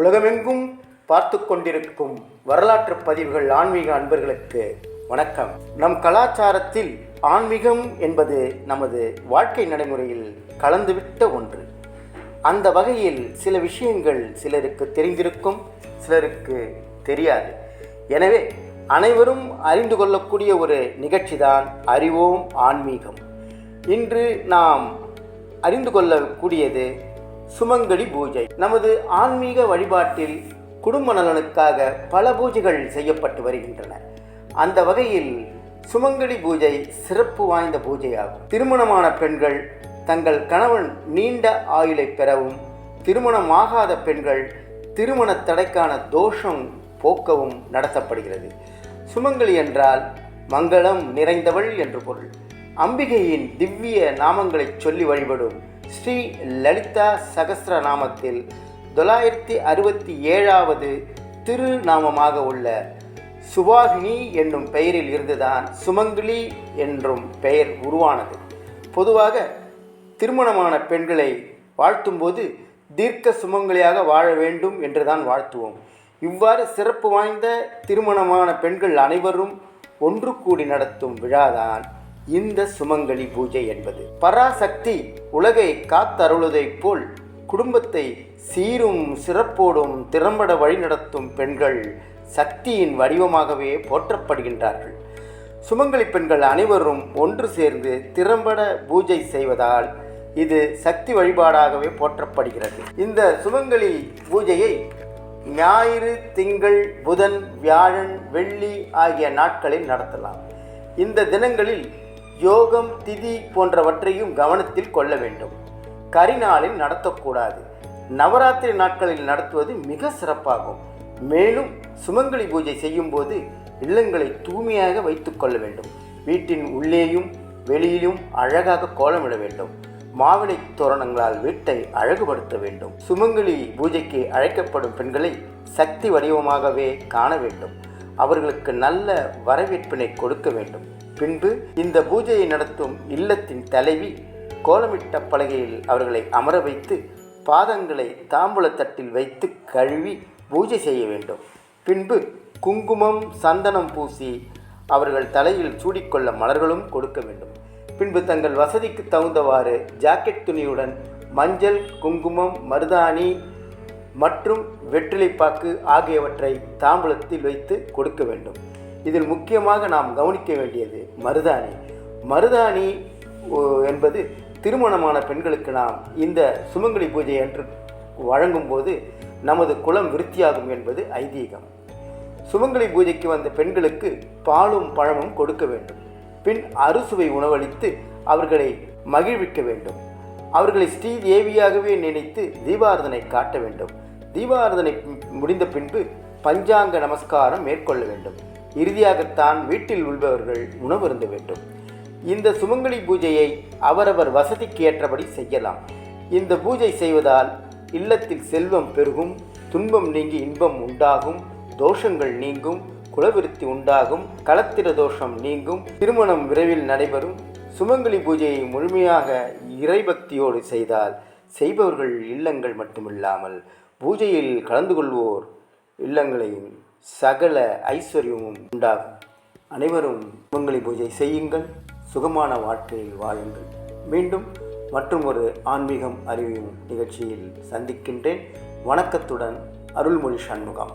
உலகமெங்கும் பார்த்து கொண்டிருக்கும் வரலாற்று பதிவுகள் ஆன்மீக அன்பர்களுக்கு வணக்கம். நம் கலாச்சாரத்தில் ஆன்மீகம் என்பது நமது வாழ்க்கை நடைமுறையில் கலந்துவிட்ட ஒன்று. அந்த வகையில் சில விஷயங்கள் சிலருக்கு தெரிந்திருக்கும் சிலருக்கு தெரியாது. எனவே அனைவரும் அறிந்து கொள்ளக்கூடிய ஒரு நிகழ்ச்சிதான் அறிவோம் ஆன்மீகம். இன்று நாம் அறிந்து கொள்ளக்கூடியது சுமங்கடி பூஜை. நமது ஆன்மீக வழிபாட்டில் குடும்ப நலனுக்காக பல பூஜைகள் செய்யப்பட்டு வருகின்றன. அந்த வகையில் சுமங்கடி பூஜை சிறப்பு வாய்ந்த பூஜையாகும். திருமணமான பெண்கள் தங்கள் கணவன் நீண்ட ஆயுளை பெறவும் திருமணமாகாத பெண்கள் திருமண தடைக்கான தோஷம் போக்கவும் நடத்தப்படுகிறது. சுமங்கலி என்றால் மங்களம் நிறைந்தவள் என்று பொருள். அம்பிகையின் திவ்ய நாமங்களை சொல்லி வழிபடும் ஸ்ரீ லலிதா சகசிரநாமத்தில் தொள்ளாயிரத்தி அறுபத்தி ஏழாவது திருநாமமாக உள்ள சுபாகினி என்னும் பெயரில் இருந்துதான் சுமங்கிலி என்றும் பெயர் உருவானது. பொதுவாக திருமணமான பெண்களை வாழ்த்தும்போது தீர்க்க சுமங்கலியாக வாழ வேண்டும் என்றுதான் வாழ்த்துவோம். இவ்வாறு சிறப்பு வாய்ந்த திருமணமான பெண்கள் அனைவரும் ஒன்று கூடி நடத்தும் விழாதான் இந்த சுமங்கலி பூஜை என்பது. பராசக்தி உலகை காத்தருளுதைப் போல் குடும்பத்தை சீரும் சிறப்போடும் திறம்பட வழிநடத்தும் பெண்கள் சக்தியின் வடிவமாகவே போற்றப்படுகின்றார்கள். சுமங்கலி பெண்கள் அனைவரும் ஒன்று சேர்ந்து திறம்பட பூஜை செய்வதால் இது சக்தி வழிபாடாகவே போற்றப்படுகிறது. இந்த சுமங்கலி பூஜையை ஞாயிறு திங்கள் புதன் வியாழன் வெள்ளி ஆகிய நாட்களில் நடத்தலாம். இந்த தினங்களில் யோகம் திதி போன்றவற்றையும் கவனத்தில் கொள்ள வேண்டும். கரிநாளில் நடத்தக்கூடாது. நவராத்திரி நாட்களில் நடத்துவது மிக சிறப்பாகும். மேலும் சுமங்கலி பூஜை செய்யும்போது இல்லங்களை தூய்மையாக வைத்துக்கொள்ள வேண்டும். வீட்டின் உள்ளேயும் வெளியிலும் அழகாக கோலமிட வேண்டும். மாவிளை தோரணங்களால் வீட்டை அழகுபடுத்த வேண்டும். சுமங்கலி பூஜைக்கு அழைக்கப்படும் பெண்களை சக்தி வடிவமாகவே காண வேண்டும். அவர்களுக்கு நல்ல வரவேற்பினை கொடுக்க வேண்டும். பின்பு இந்த பூஜையை நடத்தும் இல்லத்தின் தலைவி கோலமிட்ட பலகையில் அவர்களை அமர வைத்து பாதங்களை தாம்பூலத்தட்டில் வைத்து கழுவி பூஜை செய்ய வேண்டும். பின்பு குங்குமம் சந்தனம் பூசி அவர்கள் தலையில் சூடிக்கொள்ள மலர்களும் கொடுக்க வேண்டும். பின்பு தங்கள் வசதிக்கு தகுந்தவாறு ஜாக்கெட் துணியுடன் மஞ்சள் குங்குமம் மருதாணி மற்றும் வெற்றிலைப்பாக்கு ஆகியவற்றை தாம்பூலத்தில் வைத்து கொடுக்க வேண்டும். இதில் முக்கியமாக நாம் கவனிக்க வேண்டியது மருதாணி. மருதாணி என்பது திருமணமான பெண்களுக்கு நாம் இந்த சுமங்கலி பூஜை என்று வழங்கும்போது நமது குலம் விருத்தியாகும் என்பது ஐதீகம். சுமங்கலி பூஜைக்கு வந்த பெண்களுக்கு பாலும் பழமும் கொடுக்க வேண்டும். பின் அறுசுவை உணவளித்து அவர்களை மகிழ்விக்க வேண்டும். அவர்களை ஸ்ரீ தேவியாகவே நினைத்து தீபாரதனை காட்ட வேண்டும். தீபாரதனை முடிந்த பின்பு பஞ்சாங்க நமஸ்காரம் மேற்கொள்ள வேண்டும். இறுதியாகத்தான் வீட்டில் உள்ளவர்கள் உணவருந்த வேண்டும். இந்த சுமங்கலி பூஜையை அவரவர் வசதிக்கு ஏற்றபடி செய்யலாம். இந்த பூஜை செய்வதால் இல்லத்தில் செல்வம் பெருகும் துன்பம் நீங்கி இன்பம் உண்டாகும் தோஷங்கள் நீங்கும் குலவிருத்தி உண்டாகும் களத்திர தோஷம் நீங்கும் திருமணம் விரைவில் நடைபெறும். சுமங்கலி பூஜையை முழுமையாக இறைபக்தியோடு செய்தால் செய்பவர்கள் இல்லங்கள் மட்டுமில்லாமல் பூஜையில் கலந்து கொள்வோர் இல்லங்களையும் சகல ஐஸ்வர்யமும் உண்டாகும். அனைவரும் மங்களி பூஜை செய்யுங்கள் சுகமான வாழ்க்கையில் வாழுங்கள். மீண்டும் மற்றும் ஒரு ஆன்மீகம் அறிவியும் நிகழ்ச்சியில் சந்திக்கின்றேன். வணக்கத்துடன் அருள்மொழி சண்முகம்.